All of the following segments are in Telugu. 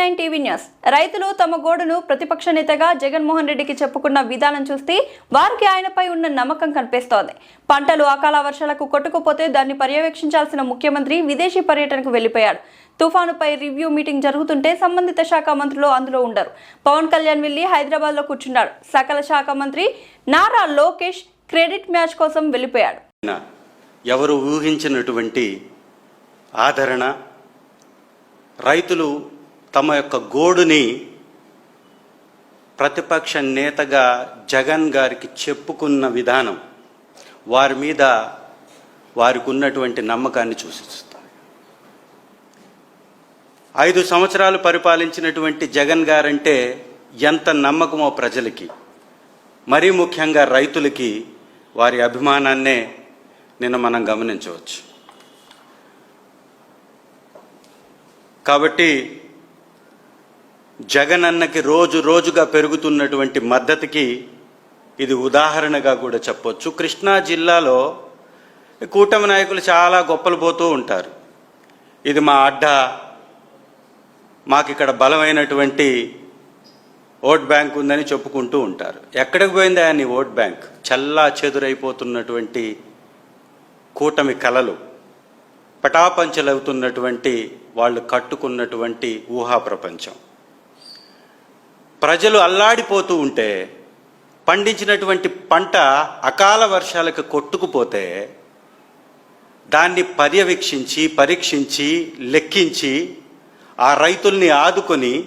Nine TV news. రైతులు తమ గోడును ప్రతిపక్ష నేతగా జగన్మోహన్ రెడ్డికి చెప్పుకున్న విధానం చూస్తే వారికి ఆయనపై ఉన్న నమ్మకం కనిపిస్తోంది. పంటలు అకాల వర్షాలకు కొట్టుకుపోతే దాన్ని పర్యవేక్షించాల్సిన ముఖ్యమంత్రి విదేశీ పర్యటనకు వెళ్ళిపోయాడు తుఫానుపై రివ్యూ మీటింగ్ జరుగుతుంటే సంబంధిత శాఖ మంత్రులు అందులో ఉండరు. పవన్ కళ్యాణ్ వెళ్ళి హైదరాబాద్లో కూర్చున్నాడు. సకల శాఖ మంత్రి నారా లోకేష్ క్రెడిట్ మ్యాచ్ కోసం వెళ్ళిపోయాడు ఎవరు ఊహించినటువంటి ఆదరణ రైతులు తమ యొక్క గోడుని ప్రతిపక్ష నేతగా జగన్ గారికి చెప్పుకున్న విధానం వారి మీద వారికి ఉన్నటువంటి నమ్మకాన్ని సూచిస్తుంది ఐదు సంవత్సరాలు పరిపాలించినటువంటి జగన్ గారంటే ఎంత నమ్మకమో ప్రజలకి మరీ ముఖ్యంగా రైతులకి వారి అభిమానాన్నే నిన్న మనం గమనించవచ్చు. కాబట్టి జగన్ అన్నకి రోజు రోజుగా పెరుగుతున్నటువంటి మద్దతుకి ఇది ఉదాహరణగా కూడా చెప్పొచ్చు. కృష్ణా జిల్లాలో కూటమి నాయకులు చాలా గొప్పలు పోతూ ఉంటారు. ఇది మా అడ్డ మాకు ఇక్కడ బలమైనటువంటి ఓట్ బ్యాంక్ ఉందని చెప్పుకుంటూ ఉంటారు. ఎక్కడికి పోయింది ఆయన ఓట్ బ్యాంక్? చల్లా చెదురైపోతున్నటువంటి కూటమి కలలు పటాపంచలవుతున్నటువంటి వాళ్ళు కట్టుకున్నటువంటి ఊహా ప్రపంచం ప్రజలు అల్లాడిపోతూ ఉంటే పండించినటువంటి పంట అకాల వర్షాలకు కొట్టుకుపోతే దాన్ని పర్యవేక్షించి పరీక్షించి లెక్కించి ఆ రైతుల్ని ఆదుకొని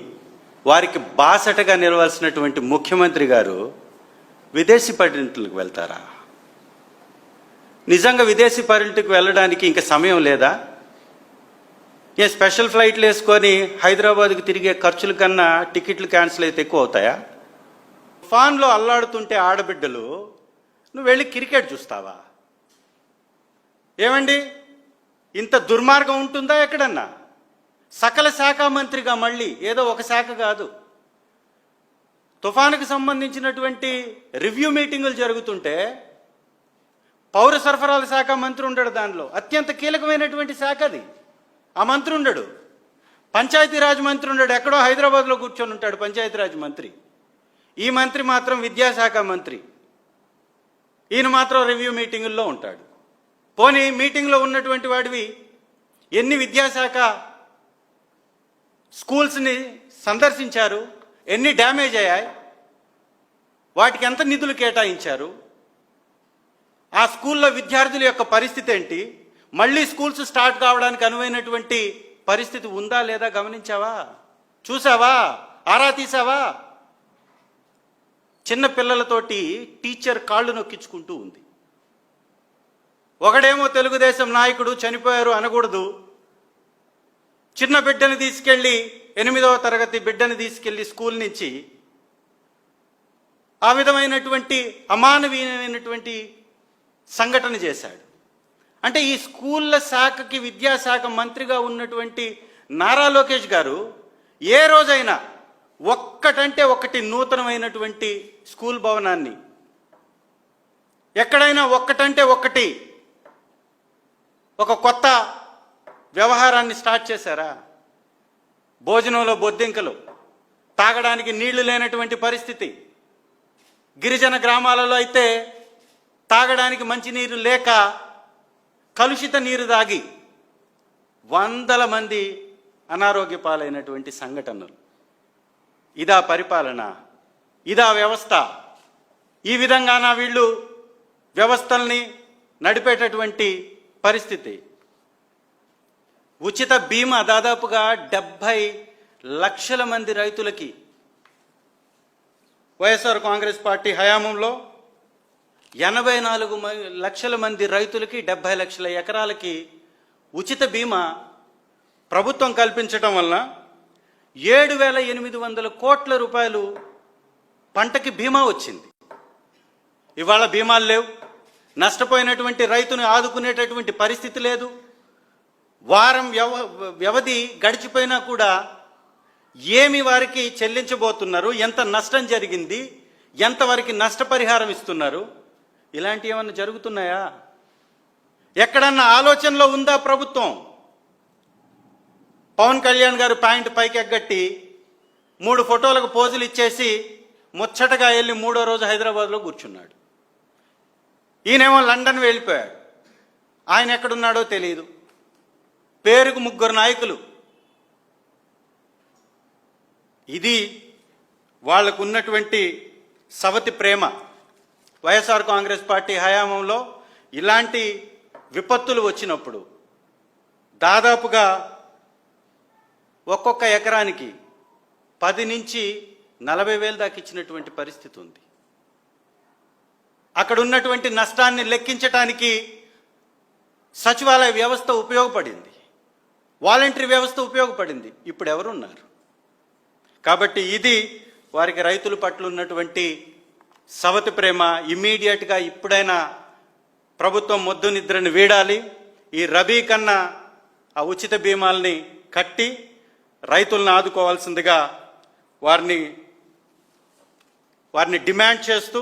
వారికి బాసటగా నిలవాల్సినటువంటి ముఖ్యమంత్రి గారు విదేశీ పర్యటనలకు వెళ్తారా? నిజంగా విదేశీ పర్యటనకు వెళ్ళడానికి ఇంకా సమయం లేదా? ఏ స్పెషల్ ఫ్లైట్లు వేసుకొని హైదరాబాద్కి తిరిగే ఖర్చుల కన్నా టికెట్లు క్యాన్సిల్ అయితే ఎక్కువ అవుతాయా? ఫాన్లో అల్లాడుతుంటే ఆడబిడ్డలు నువ్వు వెళ్ళి క్రికెట్ చూస్తావా? ఏమండి? ఇంత దుర్మార్గం ఉంటుందా ఎక్కడన్నా? సకల శాఖ మంత్రిగా మళ్ళీ ఏదో ఒక శాఖ కాదు. తుఫానుకు సంబంధించినటువంటి రివ్యూ మీటింగులు జరుగుతుంటే పౌర సరఫరాల శాఖ మంత్రి ఉండడు దానిలో. అత్యంత కీలకమైనటువంటి శాఖ అది. ఆ మంత్రి ఉండడు. పంచాయతీరాజ్ మంత్రి ఉండడు. ఎక్కడో హైదరాబాద్లో కూర్చొని ఉంటాడు పంచాయతీరాజ్ మంత్రి. ఈ మంత్రి మాత్రం విద్యాశాఖ మంత్రి. ఈయన మాత్రం రివ్యూ మీటింగుల్లో ఉంటాడు. పోనీ మీటింగ్లో ఉన్నటువంటి వాడివి ఎన్ని విద్యాశాఖ స్కూల్స్ని సందర్శించారు? ఎన్ని డ్యామేజ్ అయ్యాయి? వాటికి ఎంత నిధులు కేటాయించారు? ఆ స్కూల్లో విద్యార్థుల యొక్క పరిస్థితి ఏంటి? మళ్ళీ స్కూల్స్ స్టార్ట్ కావడానికి అనువైనటువంటి పరిస్థితి ఉందా లేదా గమనించావా? చూసావా? ఆరా తీసావా? చిన్న పిల్లలతోటి టీచర్ కాళ్ళు నొక్కించుకుంటూ ఉంది. ఒకడేమో తెలుగుదేశం నాయకుడు చనిపోయారు అనకూడదు. చిన్న బిడ్డని తీసుకెళ్ళి ఎనిమిదవ తరగతి బిడ్డని తీసుకెళ్ళి స్కూల్ నుంచి ఆ విధమైనటువంటి అమానవీయమైనటువంటి సంఘటన చేశాడు. అంటే ఈ స్కూళ్ళ శాఖకి విద్యాశాఖ మంత్రిగా ఉన్నటువంటి నారా లోకేష్ గారు ఏ రోజైనా ఒక్కటంటే ఒకటి నూతనమైనటువంటి స్కూల్ భవనాన్ని ఎక్కడైనా ఒక్కటంటే ఒక్కటి ఒక కొత్త వ్యవహారాన్ని స్టార్ట్ చేశారా? భోజనంలో బొద్దింకలు తాగడానికి నీళ్ళు లేనటువంటి పరిస్థితి. గిరిజన గ్రామాలలో అయితే తాగడానికి మంచినీరు లేక కలుషిత నీరు తాగి వందల మంది అనారోగ్య పాలైనటువంటి సంఘటనలు. ఇదా పరిపాలన ఇదా వ్యవస్థ. ఈ విధంగా నా వీళ్ళు వ్యవస్థల్ని నడిపేటటువంటి పరిస్థితి. ఉచిత బీమా దాదాపుగా డెబ్భై లక్షల మంది రైతులకి వైఎస్ఆర్ కాంగ్రెస్ పార్టీ హయాంలో ఎనభై నాలుగు మ- లక్షల మంది రైతులకి డెబ్బై లక్షల ఎకరాలకి ఉచిత బీమా ప్రభుత్వం కల్పించటం వలన ఏడు వేల ఎనిమిది వందల కోట్ల రూపాయలు పంటకి బీమా వచ్చింది. ఇవాళ బీమాలు లేవు. నష్టపోయినటువంటి రైతును ఆదుకునేటటువంటి పరిస్థితి లేదు. వారం వ్యవ వ్యవధి గడిచిపోయినా కూడా ఏమి వారికి చెల్లించబోతున్నారు? ఎంత నష్టం జరిగింది? ఎంతవరకు నష్టపరిహారం ఇస్తున్నారు? ఇలాంటి ఏమన్నా జరుగుతున్నాయా? ఎక్కడన్నా ఆలోచనలో ఉందా ప్రభుత్వం? పవన్ కళ్యాణ్ గారు ప్యాంట్ పైకి ఎగ్గట్టి మూడు ఫోటోలకు పోజులు ఇచ్చేసి ముచ్చటగా వెళ్ళి మూడో రోజు హైదరాబాద్లో కూర్చున్నాడు. ఈయనేమో లండన్ వెళ్ళిపోయాడు. ఆయన ఎక్కడున్నాడో తెలియదు పేరుకు ముగ్గురు నాయకులు. ఇది వాళ్ళకు ఉన్నటువంటి సవతి ప్రేమ. వైఎస్ఆర్ కాంగ్రెస్ పార్టీ హయాంలో ఇలాంటి విపత్తులు వచ్చినప్పుడు దాదాపుగా ఒక్కొక్క ఎకరానికి పది నుంచి నలభై వేలు దాకా ఇచ్చినటువంటి పరిస్థితి ఉంది. అక్కడ ఉన్నటువంటి నష్టాన్ని లెక్కించటానికి సచివాలయ వ్యవస్థ ఉపయోగపడింది. వాలంటరీ వ్యవస్థ ఉపయోగపడింది. ఇప్పుడు ఎవరున్నారు? కాబట్టి ఇది వారికి రైతుల పట్ల ఉన్నటువంటి సవతి ప్రేమ ఇమ్మీడియట్గా ఇప్పుడైనా ప్రభుత్వం మొద్దు నిద్రని వీడాలి. ఈ రబీ కన్నా ఆ ఉచిత బీమాల్ని కట్టి రైతులను ఆదుకోవాల్సిందిగా వారిని వారిని డిమాండ్ చేస్తూ